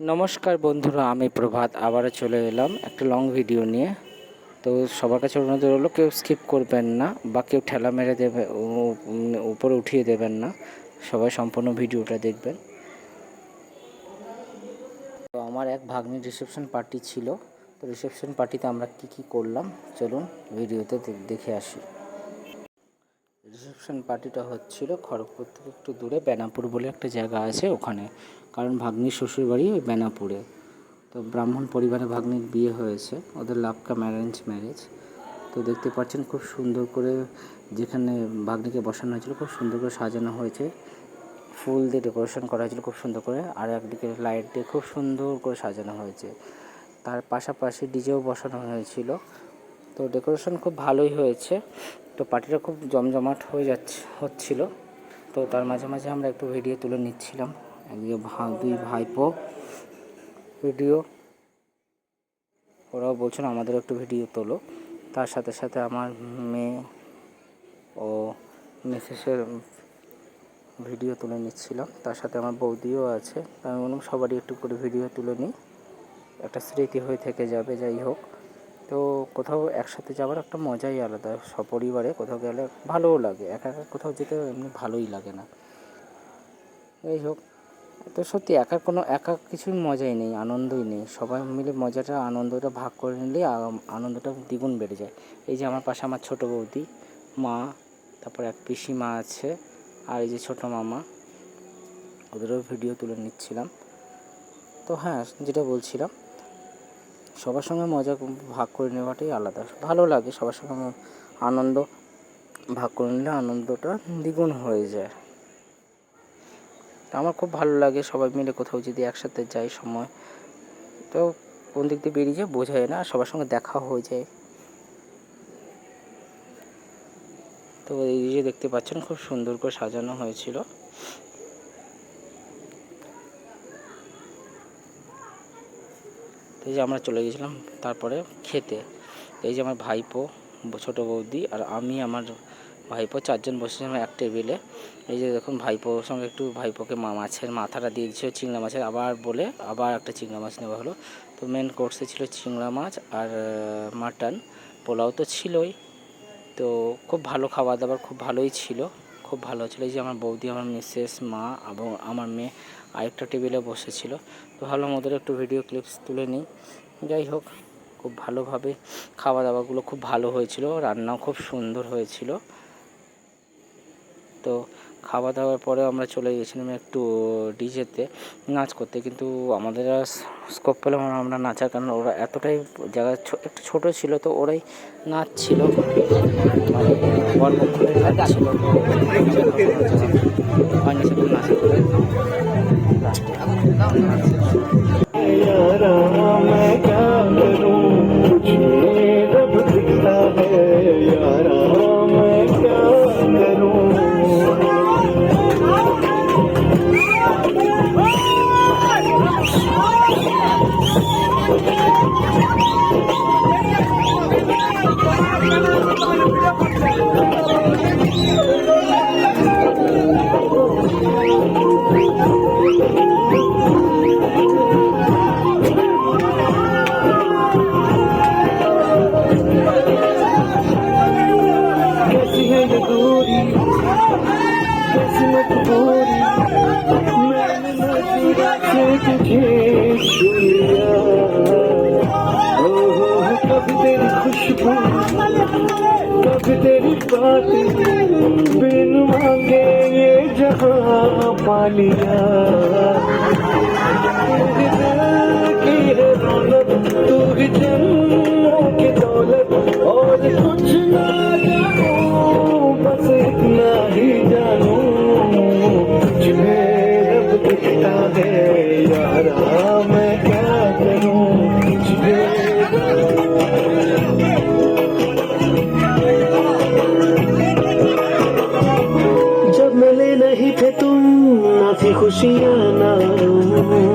নমস্কার বন্ধুরা, আমি প্রভাত, আবারও চলে এলাম একটা লং ভিডিও নিয়ে। তো সবার কাছে অনুরোধ হলো কেউ স্কিপ করবেন না বা কেউ ঠেলা মেরে দেবে উপরে উঠিয়ে দেবেন না। সবাই সম্পূর্ণ ভিডিওটা দেখবেন। তো আমার এক ভাগ্নির রিসেপশন পার্টি ছিল। তো রিসেপশন পার্টিতে আমরা কি কি করলাম? চলুন ভিডিওতে দেখে আসি। রিসেপশন পার্টিটা হচ্ছিল খড়গপুর থেকে একটু দূরে বেনাপুর বলে একটা জায়গা আছে ওখানে। কারণ ভাগ্নির শ্বশুরবাড়ি ওই বেনাপুরে। তো ব্রাহ্মণ পরিবারে ভাগ্নির বিয়ে হয়েছে। ওদের লাভকা ম্যারেঞ্জ ম্যারেজ তো দেখতে পাচ্ছেন খুব সুন্দর করে যেখানে ভাগ্নিকে বসানো হয়েছিল খুব সুন্দর করে সাজানো হয়েছে। ফুল দিয়ে ডেকোরেশন করা হয়েছিল খুব সুন্দর করে। আর একদিকে লাইট দিয়ে খুব সুন্দর করে সাজানো হয়েছে। তার পাশাপাশি ডিজেও বসানো হয়েছিল। তো ডেকোরেশন খুব ভালোই হয়েছে। তো পার্টিটা খুব জমজমাট হয়ে যাচ্ছে, হচ্ছিল। তো তার মাঝে মাঝে আমরা একটু ভিডিও তুলে নিচ্ছিলাম। একদিকে দুই ভাইপো ভিডিও ওরাও বলছিল আমাদের একটু ভিডিও তোলো। তার সাথে সাথে আমার মেয়ে ও মিসেসের ভিডিও তুলে নিচ্ছিলাম। তার সাথে আমার বৌদিও আছে। আমি বললাম সবারই একটু করে ভিডিও তুলে নিই। একটা স্মৃতি হয়ে থেকে যাবে, যাই হোক। তো কোথাও একসাথে যাওয়ার একটা মজাই আলাদা। সপরিবারে কোথাও গেলে ভালোও লাগে, একা একা কোথাও যেতে এমনি ভালোই লাগে না। যাই হোক, তো সত্যি একা কোনো, একা কিছুর মজাই নেই, আনন্দই নেই। সবাই মিলে মজাটা, আনন্দটা ভাগ করে নিলেই আনন্দটা দ্বিগুণ বেড়ে যায়। এই যে আমার পাশে আমার ছোটো বৌদি, মা, তারপর এক পিসি মা আছে, আর এই যে ছোটো মামা, ওদেরও ভিডিও তুলে নিচ্ছিলাম। তো হ্যাঁ যেটা বলছিলাম সবার সঙ্গে মজা ভাগ করে নেওয়াটাই আলাদা। ভালো লাগে সবার সঙ্গে আনন্দ, ভাগ করে নিলে আনন্দটা দ্বিগুণ হয়ে যায়। আমার খুব ভালো লাগে সবাই মিলে কোথাও যদি একসাথে যাই সময়, তো কোন দিক দিয়ে বেরিয়ে যায় বোঝা যায় না, সবার সঙ্গে দেখা হয়ে যায়। তো এই যে দেখতে পাচ্ছেন খুব সুন্দর করে সাজানো হয়েছিল। এই যে আমরা চলে গেছিলাম তারপরে খেতে। এই যে আমার ভাইপো, ছোটো বৌদি আর আমি আমার ভাইপো চারজন বসেছিলাম এক টেবিলে। এই যে দেখুন ভাইপোর সঙ্গে একটু ভাইপোকে মা মাছের মাথাটা দিয়ে দিচ্ছিল চিংড়া মাছের। আবার বলে আবার একটা চিংড়া মাছ নেওয়া হলো। তো মেন কোর্সে ছিল চিংড়া মাছ আর মাটন পোলাও তো ছিলই। তো খুব ভালো খাবার দাবার খুব ভালোই ছিল। খুব ভালো ছিল। এই যে আমার বৌদি, আমার মিসেস, মা এবং আমার মেয়ে আরেকটা টেবিলে বসেছিল। তো ভালো মতো একটু ভিডিও ক্লিপস তুলে নিই। যাই হোক, খুব ভালোভাবে খাওয়া দাওয়াগুলো খুব ভালো হয়েছিল। রান্নাও খুব সুন্দর হয়েছিল। তো খাওয়া দাওয়ার পরে আমরা চলে গেছিলাম একটু ডিজেতে নাচ করতে। কিন্তু আমাদের আর স্কোপ পেলাম আমরা নাচার কারণ ওরা এতটাই জায়গা একটু ছোটো ছিল তো ওরাই নাচছিল। মানে বরপক্ষের নাচছিল হয়নি সেটা নাচে। Take a kiss, Julia. खुशबू कभी तेरी बात बिन मांगे ये जहाँ पा लिया तेरे की है रौनक, तू ही जन्मों की दौलत। খুশি খুশি আনাও